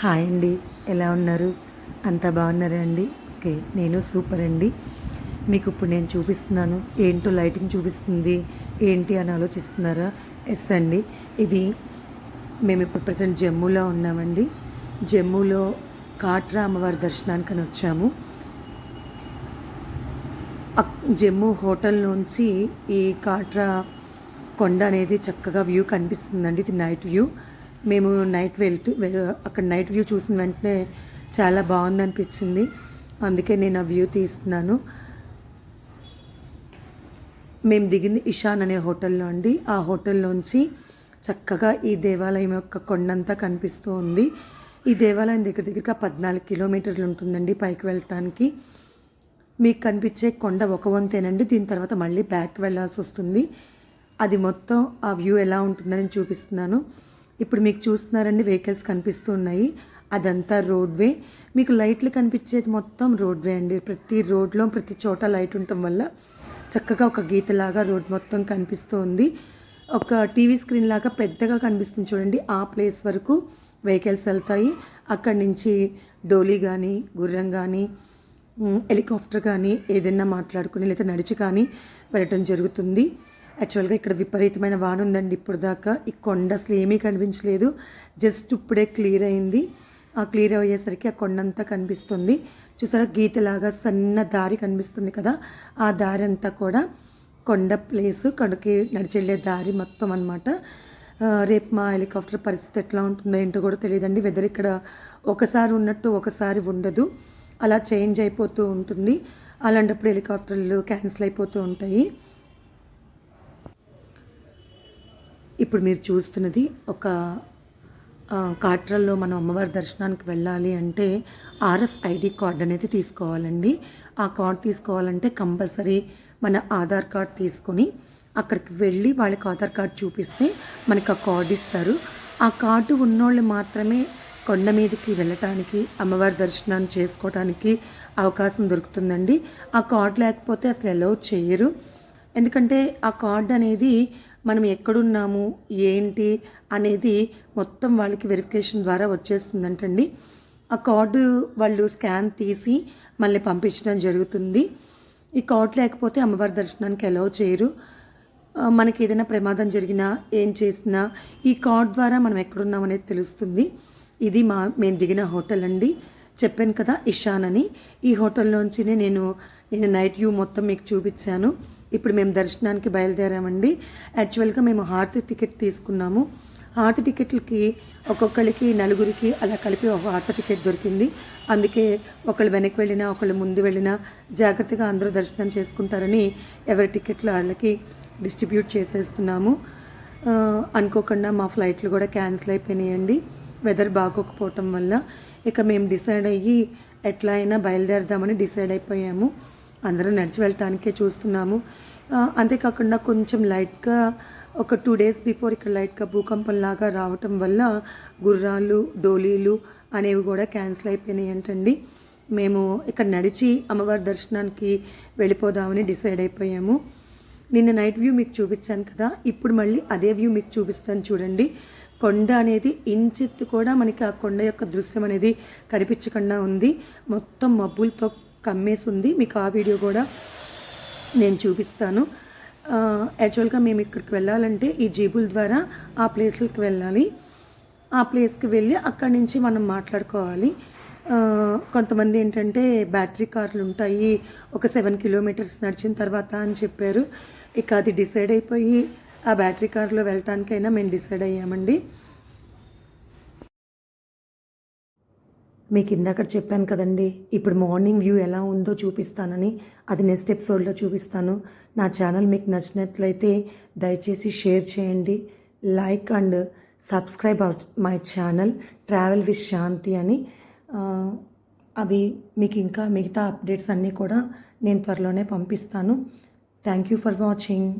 Hi అండి. ఎలా ఉన్నారు? అంతా బాగున్నారా అండి? ఓకే నేను సూపర్ అండి. మీకు ఇప్పుడు నేను చూపిస్తున్నాను. ఏంటో లైటింగ్ చూపిస్తుంది. ఏంటి అని ఆలోచిస్తున్నారా? ఎస్ అండి. ఇది మేము ఇప్పుడు ప్రజెంట్ జమ్మూలో ఉన్నామండి. జమ్మూలో కాట్రా అమ్మవారి దర్శనానికి అని వచ్చాము. జమ్మూ హోటల్ నుంచి ఈ కాట్రా కొండ అనేది చక్కగా వ్యూ కనిపిస్తుందండి. ఇది నైట్ వ్యూ. మేము నైట్ వెళ్తూ అక్కడ నైట్ వ్యూ చూసిన వెంటనే చాలా బాగుంది అనిపించింది అందుకే నేను ఆ వ్యూ తీస్తున్నాను. మేము దిగింది ఇషాన్ అనే హోటల్లో అండి. ఆ హోటల్లోంచి చక్కగా ఈ దేవాలయం యొక్క కొండంతా కనిపిస్తూ ఉంది. ఈ దేవాలయం దగ్గర దగ్గరగా పద్నాలుగు కిలోమీటర్లు ఉంటుందండి పైకి వెళ్ళటానికి. మీకు కనిపించే కొండ ఒక వంతేనండి. దీని తర్వాత మళ్ళీ బ్యాక్ వెళ్ళాల్సి వస్తుంది. అది మొత్తం ఆ వ్యూ ఎలా ఉంటుందని చూపిస్తున్నాను. ఇప్పుడు మీకు చూస్తున్నారండి వెహికల్స్ కనిపిస్తూ ఉన్నాయి అదంతా రోడ్వే మీకు లైట్లు కనిపించేది మొత్తం రోడ్వే అండి. ప్రతి రోడ్లో ప్రతి చోట లైట్ ఉండటం వల్ల చక్కగా ఒక గీతలాగా రోడ్ మొత్తం కనిపిస్తూ ఉంది ఒక టీవీ స్క్రీన్ లాగా పెద్దగా కనిపిస్తుంది చూడండి. ఆ ప్లేస్ వరకు వెహికల్స్ వెళ్తాయి. అక్కడి నుంచి డోలీ కానీ గుర్రం కానీ హెలికాప్టర్ కానీ ఏదైనా మాట్లాడుకుని లేదా నడిచి కానీ వెళ్ళటం జరుగుతుంది. యాక్చువల్గా ఇక్కడ విపరీతమైన వాన ఉందండి. ఇప్పుడు దాకా ఈ కొండ అసలు ఏమీ కనిపించలేదు. జస్ట్ ఇప్పుడే క్లియర్ అయింది. ఆ క్లియర్ అయ్యేసరికి ఆ కొండ అంతా కనిపిస్తుంది. చూసారా? గీతలాగా సన్న దారి కనిపిస్తుంది కదా? ఆ దారి అంతా కూడా కొండ ప్లేస్ కొండకి నడిచెళ్ళే దారి మొత్తం అనమాట రేపు మా హెలికాప్టర్ పరిస్థితి ఎట్లా ఉంటుందో ఏంటో కూడా తెలియదండి. వెదర్ ఇక్కడ ఒకసారి ఉన్నట్టు ఒకసారి ఉండదు. అలా చేంజ్ అయిపోతూ ఉంటుంది. అలాంటప్పుడు హెలికాప్టర్లు క్యాన్సిల్ అయిపోతూ ఉంటాయి. ఇప్పుడు మీరు చూస్తున్నది ఒక కాట్రల్లో మనం అమ్మవారి దర్శనానికి వెళ్ళాలి అంటే ఆర్ఎఫ్ ఐడి కార్డ్ అనేది తీసుకోవాలండి. ఆ కార్డ్ తీసుకోవాలంటే కంపల్సరీ మన ఆధార్ కార్డ్ తీసుకొని అక్కడికి వెళ్ళి వాళ్ళకి ఆధార్ కార్డ్ చూపిస్తే మనకు ఆ కార్డు ఇస్తారు. ఆ కార్డు ఉన్నోళ్ళు మాత్రమే కొండ మీదకి వెళ్ళటానికి అమ్మవారి దర్శనాన్ని చేసుకోవడానికి అవకాశం దొరుకుతుందండి. ఆ కార్డు లేకపోతే అసలు ఎలా చేయరు. ఎందుకంటే ఆ కార్డు అనేది మనం ఎక్కడున్నాము ఏంటి అనేది మొత్తం వాళ్ళకి వెరిఫికేషన్ ద్వారా వచ్చేస్తుందంటండి. ఆ కార్డు వాళ్ళు స్కాన్ తీసి మళ్ళీ పంపించడం జరుగుతుంది. ఈ కార్డు లేకపోతే అమ్మవారి దర్శనానికి అలౌ చేయరు. మనకి ఏదైనా ప్రమాదం జరిగినా ఏం చేసినా ఈ కార్డ్ ద్వారా మనం ఎక్కడున్నాం అనేది తెలుస్తుంది. ఇది మా మేము దిగిన హోటల్ అండి. చెప్పాను కదా ఇషాన్ అని. ఈ హోటల్లోంచినే నేను నేను నైట్ వ్యూ మొత్తం మీకు చూపించాను. ఇప్పుడు మేము దర్శనానికి బయలుదేరామండి. యాక్చువల్గా మేము హారతి టికెట్ తీసుకున్నాము. హారతి టికెట్లకి ఒక్కొక్కరికి నలుగురికి అలా కలిపి ఒక హారతి టికెట్ దొరికింది. అందుకే ఒకళ్ళు వెనక్కి వెళ్ళినా ఒకళ్ళు ముందు వెళ్ళినా జాగ్రత్తగా అందరూ దర్శనం చేసుకుంటారని ఎవరి టికెట్లు వాళ్ళకి డిస్ట్రిబ్యూట్ చేసేస్తున్నాము. అనుకోకుండా మా ఫ్లైట్లు కూడా క్యాన్సిల్ అయిపోయినాయండి. వెదర్ బాగోకపోవటం వల్ల. ఇక మేము డిసైడ్ అయ్యి ఎట్లా అయినా బయలుదేరదామని డిసైడ్ అయిపోయాము. అందరం నడిచి వెళ్ళటానికే చూస్తున్నాము. అంతేకాకుండా కొంచెం లైట్గా ఒక టూ డేస్ బిఫోర్ ఇక్కడ లైట్గా భూకంపం లాగా రావటం వల్ల గుర్రాలు డోలీలు అనేవి కూడా క్యాన్సిల్ అయిపోయినాయి అంటండి. మేము ఇక్కడ నడిచి అమ్మవారి దర్శనానికి వెళ్ళిపోదామని డిసైడ్ అయిపోయాము. నిన్న నైట్ వ్యూ మీకు చూపించాను కదా ఇప్పుడు మళ్ళీ అదే వ్యూ మీకు చూపిస్తాను చూడండి. కొండ అనేది ఇంచెత్తు కూడా మనకి ఆ కొండ యొక్క దృశ్యం అనేది కనిపించకుండా ఉంది. మొత్తం మబ్బులతో కమ్మేసి ఉంది మీకు ఆ వీడియో కూడా నేను చూపిస్తాను. యాక్చువల్గా మేము ఇక్కడికి వెళ్ళాలంటే ఈ జీబుల ద్వారా ఆ ప్లేస్లకి వెళ్ళాలి. ఆ ప్లేస్కి వెళ్ళి అక్కడి నుంచి మనం మాట్లాడుకోవాలి. కొంతమంది ఏంటంటే బ్యాటరీ కార్లు ఉంటాయి ఒక సెవెన్ కిలోమీటర్స్ నడిచిన తర్వాత అని చెప్పారు. ఇక అది డిసైడ్ అయిపోయి ఆ బ్యాటరీ కార్లో వెళ్ళటానికైనా మేము డిసైడ్ అయ్యామండి. మీకు ఇందాక చెప్పాను కదండి ఇప్పుడు మార్నింగ్ వ్యూ ఎలా ఉందో చూపిస్తానని అది నెక్స్ట్ ఎపిసోడ్లో చూపిస్తాను. నా ఛానల్ మీకు నచ్చినట్లయితే దయచేసి షేర్ చేయండి like and subscribe my channel travel with Shanti అని. అవి మీకు ఇంకా మిగతా అప్డేట్స్ అన్నీ కూడా నేను త్వరలోనే పంపిస్తాను. Thank you for watching.